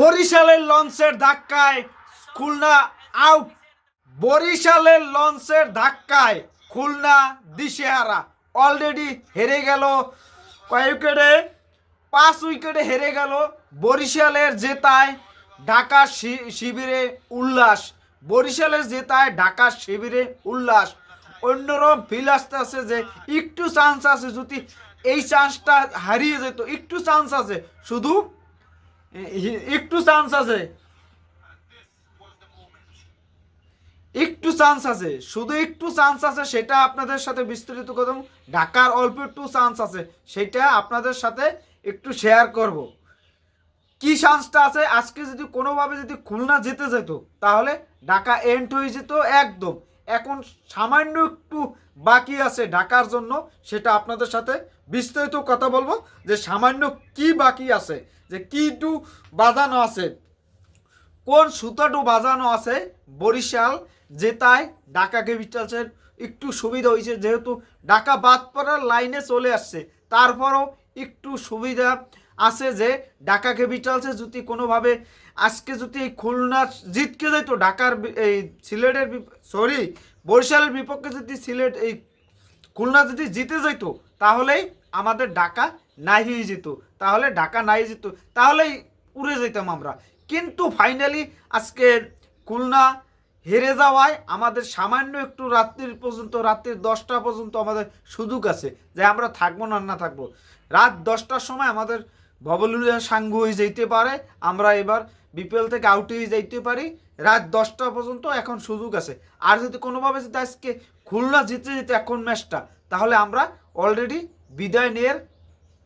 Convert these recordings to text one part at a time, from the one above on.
বরিশালের লঞ্চের ধাক্কায় খুলনা আউট বরিশালের লঞ্চের ধাক্কায় খুলনা দিশেহারা। অলরেডি হেরে গেল কয় উইকেটে? পাঁচ উইকেটে হেরে গেল বরিশালের জেতায় ঢাকা শিবিরে উল্লাস। বরিশালের জেতায় ঢাকা শিবিরে উল্লাস। অন্যরকম ফিল আসতে আছে যে একটু চান্স আছে যদি এই চান্সটা হারিয়ে যেত, একটু চান্স আছে। শুধু একটু চান্স আছে। একটু চান্স আছে। শুধু একটু চান্স আছে, সেটা আপনাদের সাথে বিস্তারিত করব। ঢাকার অল্প একটু চান্স আছে, সেটা আপনাদের সাথে একটু শেয়ার করব। কি চান্সটা আছে? আজকে যদি কোনোভাবে যদি খুলনা যেতে যেত, তাহলে ঢাকা এন্ড হয়ে যেত একদম। এখন সামান্য একটু বাকি আছে ঢাকার জন্য, সেটা আপনাদের সাথে বিস্তারিত কথা বলব যে সামান্য কি বাকি আছে, যে কি একটু বাজানো আছে, কোন সুতাটু বাজানো আছে, বরিশাল জেতায় ঢাকা ক্যাপিটালসের একটু সুবিধা হয়েছে, যেহেতু ঢাকা বাদ পড়ার লাইনে চলে আসছে, তারপরও একটু সুবিধা আছে যে ঢাকা ক্যাপিটালসে যদি কোনোভাবে আজকে যদি এই খুলনা জিতকে যেত ঢাকার এই সিলেটের সরি বরিশালের বিপক্ষে যদি সিলেট এই খুলনা যদি জিতে যেত তাহলেই আমাদের ঢাকা নাই হয়ে যেত তাহলে ঢাকা নাই যেত তাহলেই উড়ে যেতাম আমরা। কিন্তু ফাইনালি আজকে খুলনা হেরে যাওয়ায় আমাদের সামান্য একটু রাত্রির পর্যন্ত, রাত্রির দশটা পর্যন্ত আমাদের সুযোগ আছে যে আমরা থাকব না না থাকব। রাত দশটার সময় আমাদের ববলুলিয়া সাঙ্গু হয়ে যেতে পারে। আমরা এবার বিপিএল থেকে আউট হয়ে যাইতে পারি। রাত দশটা পর্যন্ত এখন সুযোগ আছে। আর যদি কোনোভাবে যদি আজকে খুলনা জিতে যেতে এখন ম্যাচটা তাহলে আমরা অলরেডি বিদায় নিয়ে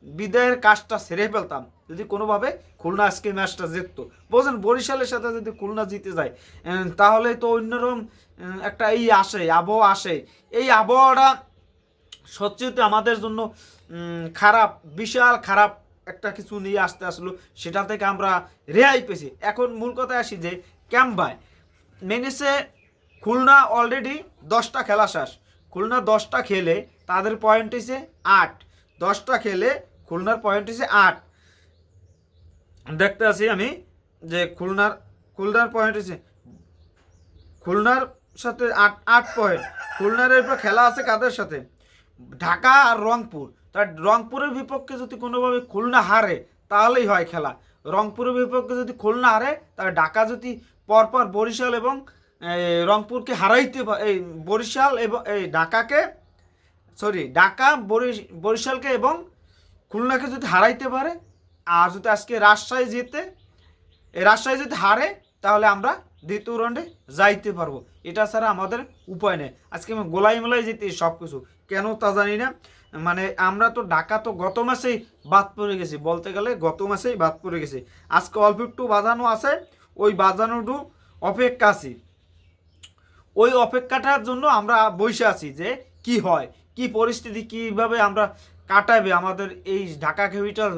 বিদায়ের কাজটা সেরে ফেলতাম। যদি কোনোভাবে খুলনা আজকে ম্যাচটা জিততো। বলছেন, বরিশালের সাথে যদি খুলনা জিতে যায় তাহলে তো অন্যরকম একটা এই আসে, আবহাওয়া আসে। এই আবহাওয়াটা সত্যিতে আমাদের জন্য খারাপ, বিশাল খারাপ একটা কিছু নিয়ে আসতে আসলো। সেটা থেকে আমরা রেহাই পেয়েছি। এখন মূল কথায় আসি যে ক্যাম্বায় মেনেছে খুলনা অলরেডি দশটা খেলা শেষ। খুলনা দশটা খেলে তাদের পয়েন্ট হয়েছে আট। দশটা খেলে খুলনার পয়েন্ট হয়েছে আট। দেখতে আছি আমি যে খুলনার খুলনার পয়েন্ট হয়েছে খুলনার সাথে আট আট পয়েন্ট খুলনার এরপর খেলা আছে কাদের সাথে? ঢাকা আর রংপুর। তার রংপুরের বিপক্ষে যদি কোনোভাবে খুলনা হারে, তাহলেই হয় খেলা। রংপুরের বিপক্ষে যদি খুলনা হারে, তাহলে ঢাকা যদি পরপর বরিশাল এবং রংপুরকে হারাইতে এই বরিশাল এবং, এই ঢাকাকে সরি, ঢাকা, বরিশ- বরিশালকে এবং খুলনাকে যদি হারাইতে পারে, আর যদি আজকে রাজশাহী জিতে, এই রাজশাহী যদি হারে, তাহলে আমরা দ্বিতীয় রাউন্ডে যাইতে পারব। এটা ছাড়া আমাদের উপায় নেই। আজকে আমি গোলাই মেলাই যেতে সব কিছু কেন তা জানি না। মানে আমরা তো ঢাকা তো গত মাসেই বাদ পড়ে গেছি। বলতে গেলে গত মাসেই বাদ পড়ে গেছি। আজকে অল্প একটু বাজানো আছে, ওই বাজানোটু অপেক্ষা আছি। ওই অপেক্ষাটার জন্য আমরা বসে আছি যে কি হয়। কি পরিস্থিতি, কীভাবে আমরা কাটাবে আমাদের এই ঢাকা ক্যাপিটাল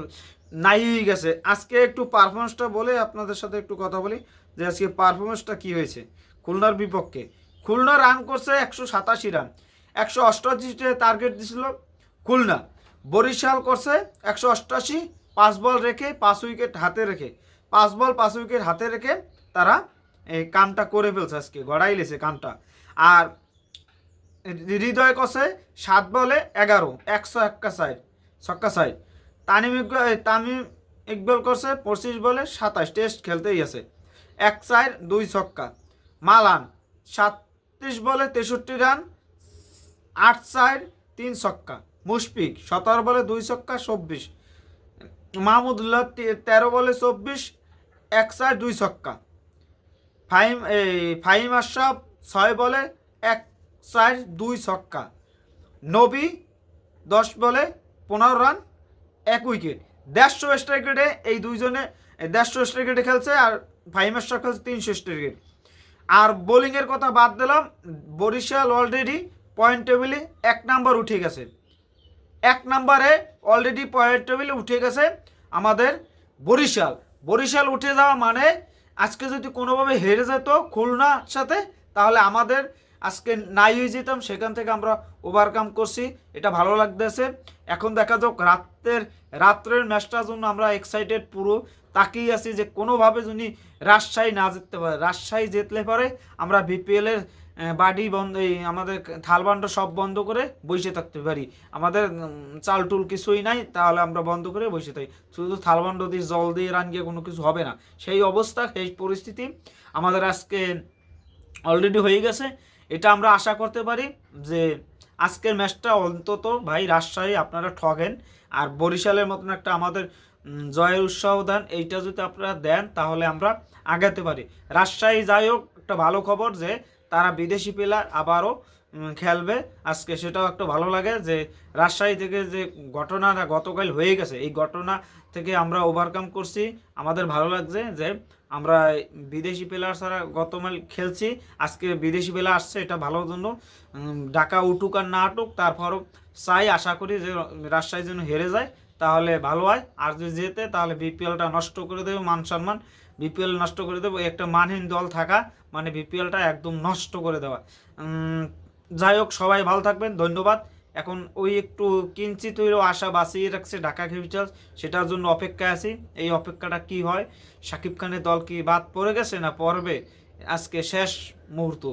নাই হয়ে গেছে। আজকে একটু পারফরমেন্সটা বলে আপনাদের সাথে একটু কথা বলি, যে আজকে পারফরমেন্সটা কি হয়েছে খুলনার বিপক্ষে। খুলনা রান করছে একশো সাতাশি রান একশো অষ্টআশিতে টার্গেট দিছিল খুলনা। বরিশাল করছে একশো অষ্টআশি পাঁচ বল রেখে, পাঁচ উইকেট হাতে রেখে। পাঁচ বল, পাঁচ উইকেট হাতে রেখে তারা এই কামটা করে ফেলছে আজকে, গড়াই লেছে কামটা। আর হৃদয় কষে সাত বলে এগারো, একশো একটা সাইড ছক্কা সাইড তানিম ইকবাল তামিম ইকবাল করছে পঁচিশ বলে সাতাশ, টেস্ট খেলতেই আছে। এক সাইড দুই ছক্কা। মালান, সাতত্রিশ বলে তেষট্টি রান, আট সাইড তিন ছক্কা। মুশফিক, সতেরো বলে দুই ছক্কা, চব্বিশ। মাহমুদুল্লাহ তেরো বলে চব্বিশ, এক সাইড দুই ছক্কা। এই ফাহিম আশরাফ, ছয় বলে এক চার দুই ছক্কা। নবী দশ বলে পনেরো রান, এক উইকেট। দেড়শো স্ট্রাইকেটে এই দুইজনে, দেড়শো স্ট্রাইকেটে খেলছে আর ফাহিম আশরাফ খেলছে তিনশো স্ট্রাইকেট আর বোলিংয়ের কথা বাদ দিলাম, বরিশাল অলরেডি পয়েন্ট টেবিলে এক নাম্বার উঠে গেছে। এক নাম্বারে অলরেডি পয়েন্ট টেবিলে উঠে গেছে আমাদের বরিশাল। বরিশাল উঠে যাওয়া মানে আজকে যদি কোনোভাবে হেরে যেত খুলনার সাথে, তাহলে আমাদের আজকে নাই হয়ে যেতাম, সেখান থেকে আমরা ওভারকাম করছি। এটা ভালো লাগতেছে। এখন দেখা যাক, রাত্রের রাত্রের ম্যাচটার জন্য আমরা এক্সাইটেড পুরো। তাকিয়ে আছি যে কোনোভাবে যদি রাজশাহী না জিততে পারে, রাজশাহী জিতলে পরে আমরা বিপিএলের বাড়ি বন্ধ, এই আমাদের থালবান্ড সব বন্ধ করে বসে থাকতে পারি। আমাদের চাল টুল কিছুই নাই, তাহলে আমরা বন্ধ করে বসে থাকি। শুধু থালবান্ড দিয়ে জল দিয়ে রান গিয়ে কোনো কিছু হবে না। সেই অবস্থা, সেই পরিস্থিতি আমাদের আজকে অলরেডি হয়ে গেছে। এটা আমরা আশা করতে পারি যে আজকের ম্যাচটা অন্তত ভাই রাজশাহী আপনারা ঠগেন। আর বরিশালের মতন একটা আমাদের জয়ের উৎসাহ দেন এইটা যদি আপনারা দেন, তাহলে আমরা আগাতে পারি। রাজশাহী যাই হোক, একটা ভালো খবর যে তারা বিদেশি প্লেয়ার আবারও খেলবে। আজকে সেটাও একটা ভালো লাগে যে, রাজশাহী থেকে যে ঘটনাটা গতকাল হয়ে গেছে, এই ঘটনা থেকে আমরা ওভারকাম করছি। আমাদের ভালো লাগছে যে, আমরা বিদেশি প্লেয়ার ছাড়া গতকাল খেলছি, আজকে বিদেশি প্লেয়ার আসছে, এটা ভালোর জন্য। ডাকা উঠুক আর না উঠুক তারপরও চাই, আশা করি যে, রাজশাহী যেন হেরে যায়, তাহলে ভালো হয়। আর যদি যেতে তাহলে বিপিএলটা নষ্ট করে দেবে, মান সম্মান। বিপিএল নষ্ট করে দেবো, একটা মানহীন দল থাকা মানে বিপিএলটা একদম নষ্ট করে দেওয়া। যাই হোক, সবাই ভালো থাকবেন, ধন্যবাদ। এখন ওই একটু কিঞ্চিত হইলেও আশা বাঁচিয়ে রাখছে ঢাকা ক্যাপিটালস, সেটার জন্য অপেক্ষায় আছি। এই অপেক্ষাটা কি হয়? সাকিব খানের দল কি বাদ পড়ে গেছে না পড়বে? আজকে শেষ মুহূর্ত।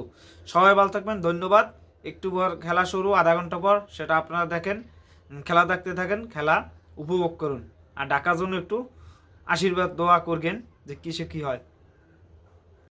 সবাই ভালো থাকবেন, ধন্যবাদ। একটু পর খেলা শুরু, আধা ঘণ্টা পর, সেটা আপনারা দেখেন। খেলা দেখতে থাকেন, খেলা উপভোগ করুন। আর ডাকার জন্য একটু আশীর্বাদ, দোয়া করবেন যে কিসে কি হয়।